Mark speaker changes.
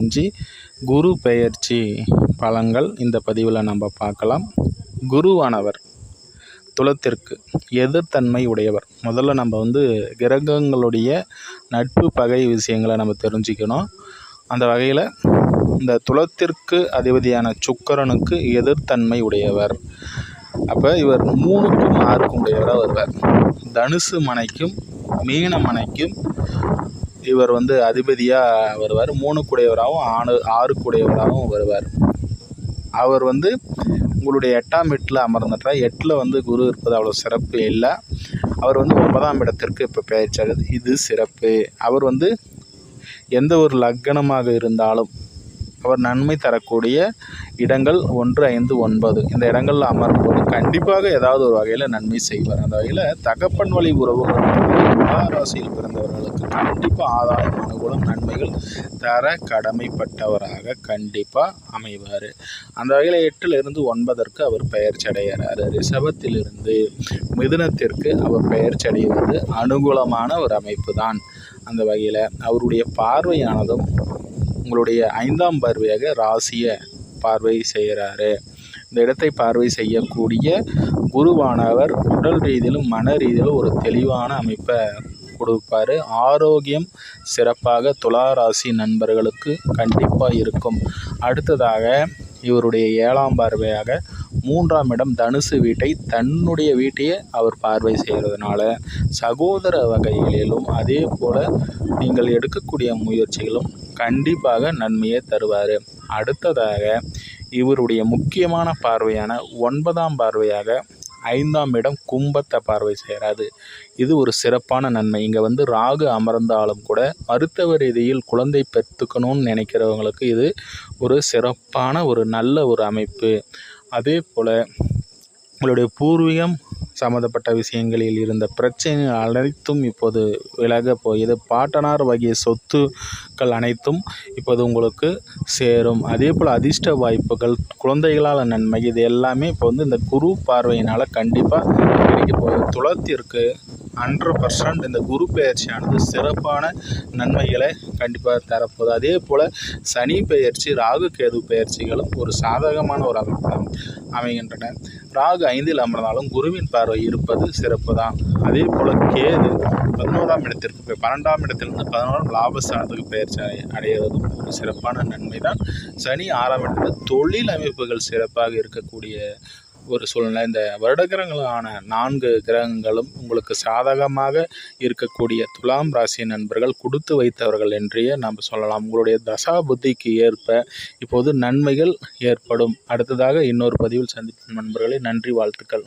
Speaker 1: அஞ்சு குரு பெயர்ச்சி பலன்கள் இந்த பதிவில் நம்ம பார்க்கலாம். குருவானவர் துலத்திற்கு எதிர்த்தன்மை உடையவர். முதல்ல நம்ம வந்து கிரகங்களுடைய நட்பு பகை விஷயங்களை நம்ம தெரிஞ்சுக்கணும். அந்த வகையில் இந்த துலத்திற்கு அதிபதியான சுக்கரனுக்கு எதிர்த்தன்மை உடையவர். அப்போ இவர் மூணுக்கும் ஆறுக்கும் உடையவராக வருவார். தனுசு மனைக்கும் மீன மனைக்கும் இவர் வந்து அதிபதியாக வருவார். மூணு கூடையவராகவும் ஆணு ஆறு கூடையவராகவும் வருவார். அவர் வந்து உங்களுடைய எட்டாம் எட்டில் அமர்ந்துட்டார் எட்டில் வந்து குரு இருப்பது அவ்வளோ சிறப்பு இல்லை. அவர் வந்து ஒன்பதாம் இடத்திற்கு இப்போ பெயர்ச்சார். இது சிறப்பு. அவர் வந்து எந்த ஒரு லக்கணமாக இருந்தாலும் அவர் நன்மை தரக்கூடிய இடங்கள் ஒன்று ஐந்து ஒன்பது. இந்த இடங்களில் அமரும்போது கண்டிப்பாக ஏதாவது ஒரு வகையில் நன்மை செய்வார். அந்த வகையில் தகப்பன் வழி உறவுகள் ராசியில் பிறந்தவர்களுக்கு கண்டிப்பாக ஆதாயம் அனுகூலம் நன்மைகள் தர கடமைப்பட்டவராக கண்டிப்பாக அமைவார். அந்த வகையில் எட்டிலிருந்து ஒன்பதற்கு அவர் பெயர்ச்சி அடைகிறார் ரிஷபத்திலிருந்து மிதுனத்திற்கு அவர் பெயர்ச்சி அடைவது அனுகூலமான ஒரு அமைப்பு தான் அந்த வகையில் அவருடைய பார்வையானதும் உங்களுடைய ஐந்தாம் பார்வையாக ராசியை பார்வை செய்கிறாரு. இந்த இடத்தை பார்வை செய்யக்கூடிய குருவானவர் உடல் ரீதியிலும் மன ரீதியிலும் ஒரு தெளிவான அமைப்பை கொடுப்பார். ஆரோக்கியம் சிறப்பாக துளாராசி நண்பர்களுக்கு கண்டிப்பாக இருக்கும். அடுத்ததாக இவருடைய ஏழாம் பார்வையாக மூன்றாம் இடம் தனுசு வீட்டை தன்னுடைய வீட்டையே அவர் பார்வை செய்கிறதுனால சகோதர வகைகளிலும் அதே போல் நீங்கள் எடுக்கக்கூடிய முயற்சிகளும் கண்டிப்பாக நன்மையை தருவார். அடுத்ததாக இவருடைய முக்கியமான பார்வையான ஒன்பதாம் பார்வையாக ஐந்தாம் இடம் கும்பத்தை பார்வை செய்கிறாரு. இது ஒரு சிறப்பான நன்மை. இங்கே வந்து ராகு அமர்ந்தாலும் கூட மருத்துவ ரீதியில் குழந்தை பெற்றுக்கணும்னு நினைக்கிறவங்களுக்கு இது ஒரு சிறப்பான ஒரு நல்ல ஒரு அமைப்பு. அதே போல் உங்களுடைய பூர்வீகம் சம்மந்தப்பட்ட விஷயங்களில் இருந்த பிரச்சனைகள் அனைத்தும் இப்போது விலக போகுது பாட்டனார் வகை சொத்துக்கள் அனைத்தும் இப்போது உங்களுக்கு சேரும். அதே போல் அதிர்ஷ்ட வாய்ப்புகள் குழந்தைகளால் நன்மை இது எல்லாமே இப்போ வந்து இந்த குரு பார்வையினால் கண்டிப்பாக கிடைக்க போகுது துளத்திற்கு ஹண்ட்ரட் பர்சன்ட் இந்த குரு பெயர்ச்சியானது சிறப்பான நன்மைகளை கண்டிப்பாக தரப்போகுது. அதே போல் சனி பெயர்ச்சி ராகு கேது பெயர்ச்சிகளும் ஒரு சாதகமான ஒரு அமைப்பு அமைகின்றன. ராகு ஐந்தில் அமர்ந்தாலும் குருவின் பார்வை இருப்பது சிறப்பு தான் அதே போல் கேது பதினோராம் இடத்திற்கு போய் பன்னெண்டாம் இடத்திலிருந்து பதினோராம் லாபஸ்தானத்துக்கு பெயர்ச்சி அடைவதும் ஒரு சிறப்பான நன்மை தான் சனி ஆறாம் இடத்தில் தொழில் அமைப்புகள் சிறப்பாக இருக்கக்கூடிய ஒரு சூழ்நிலை. இந்த வருடகிரகங்களான நான்கு கிரகங்களும் உங்களுக்கு சாதகமாக இருக்கக்கூடிய துலாம் ராசி நண்பர்கள் கொடுத்து வைத்தவர்கள் என்றே நாம் சொல்லலாம். உங்களுடைய தசா புத்திக்கு ஏற்ப இப்போது நன்மைகள் ஏற்படும். அடுத்ததாக இன்னொரு பதிவில் சந்திக்கும் நண்பர்களே. நன்றி வாழ்த்துக்கள்.